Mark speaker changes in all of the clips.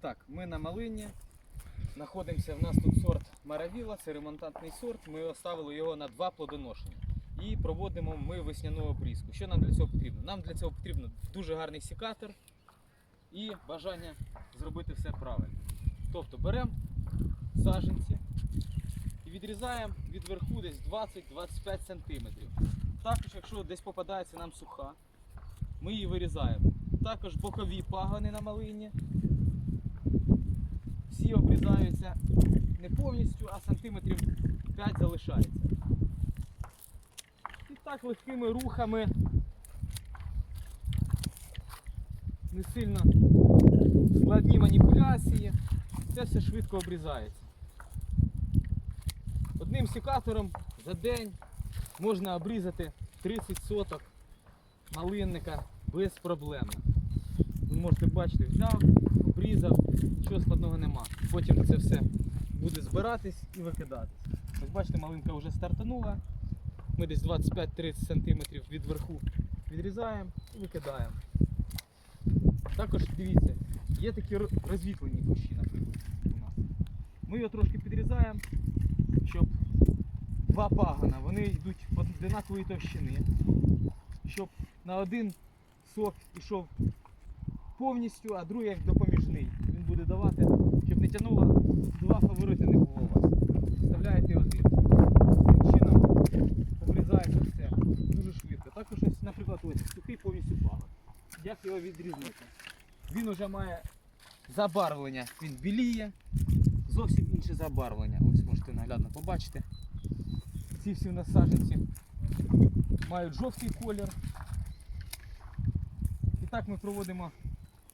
Speaker 1: так, ми на малині. Знаходимося, в нас тут сорт Маравіла, це ремонтантний сорт. Ми оставили його на два плодоношення. І проводимо ми весняну обрізку. Що нам для цього потрібно? Нам для цього потрібно дуже гарний секатор і бажання зробити все правильно. Тобто беремо саженці і відрізаємо від верху десь 20-25 см. Також, якщо десь попадається нам суха, ми її вирізаємо. Також бокові пагони на малині. Всі обрізаються не повністю, а сантиметрів 5 залишається. І так легкими рухами, не сильно складні маніпуляції, це все швидко обрізається. Одним секатором за день можна обрізати 30 соток малинника без проблем. Ви можете бачити, взяв, обрізав, нічого складного нема. Потім це все буде збиратись і викидатись. Ось бачите, малинка вже стартанула. Ми десь 25-30 см від верху відрізаємо і викидаємо. Також дивіться, є такі розвітлені кущі, наприклад, у нас. Ми його трошки підрізаємо, щоб два пагона, вони йдуть однакової товщини, щоб на один сок пішов повністю, а другий як допоміжний. Він буде давати, щоб не тягнуло, два фаворити не було у вас. Вставляєте один. Таким чином обрізається все дуже швидко. Також ось, наприклад, ось сухий повністю пагон. Як його відрізнити? Він вже має забарвлення, він біліє, зовсім інше забарвлення. Ось можете наглядно побачити. Ці всі насадженці мають жовтий колір. І так ми проводимо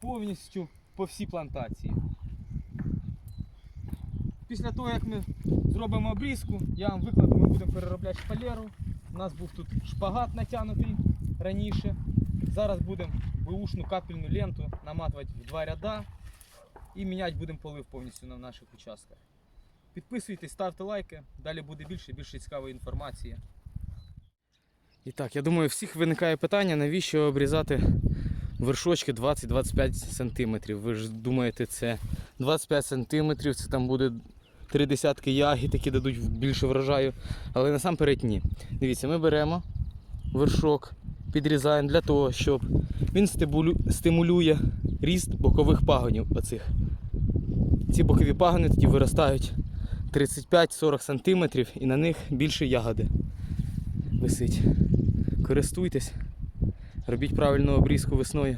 Speaker 1: повністю по всій плантації. Після того, як ми зробимо обрізку, я вам викладу, ми будемо переробляти шпалеру. У нас був тут шпагат натягнутий раніше. Зараз будемо бушну капельну ленту наматувати в два ряда і міняти будемо полив повністю на наших участках. Підписуйтесь, ставте лайки, далі буде більше, більше цікавої інформації. І так, я думаю, всіх виникає питання, навіщо обрізати вершочки 20-25 см. Ви ж думаєте, це 25 см, це там буде три десятки ягід, які дадуть більше врожаю. Але насамперед ні. Дивіться, ми беремо вершок, підрізаємо для того, щоб він стимулює ріст бокових пагонів. Оцих. Ці бокові пагони тоді виростають 35-40 см і на них більше ягоди висить. Користуйтесь, робіть правильну обрізку весною.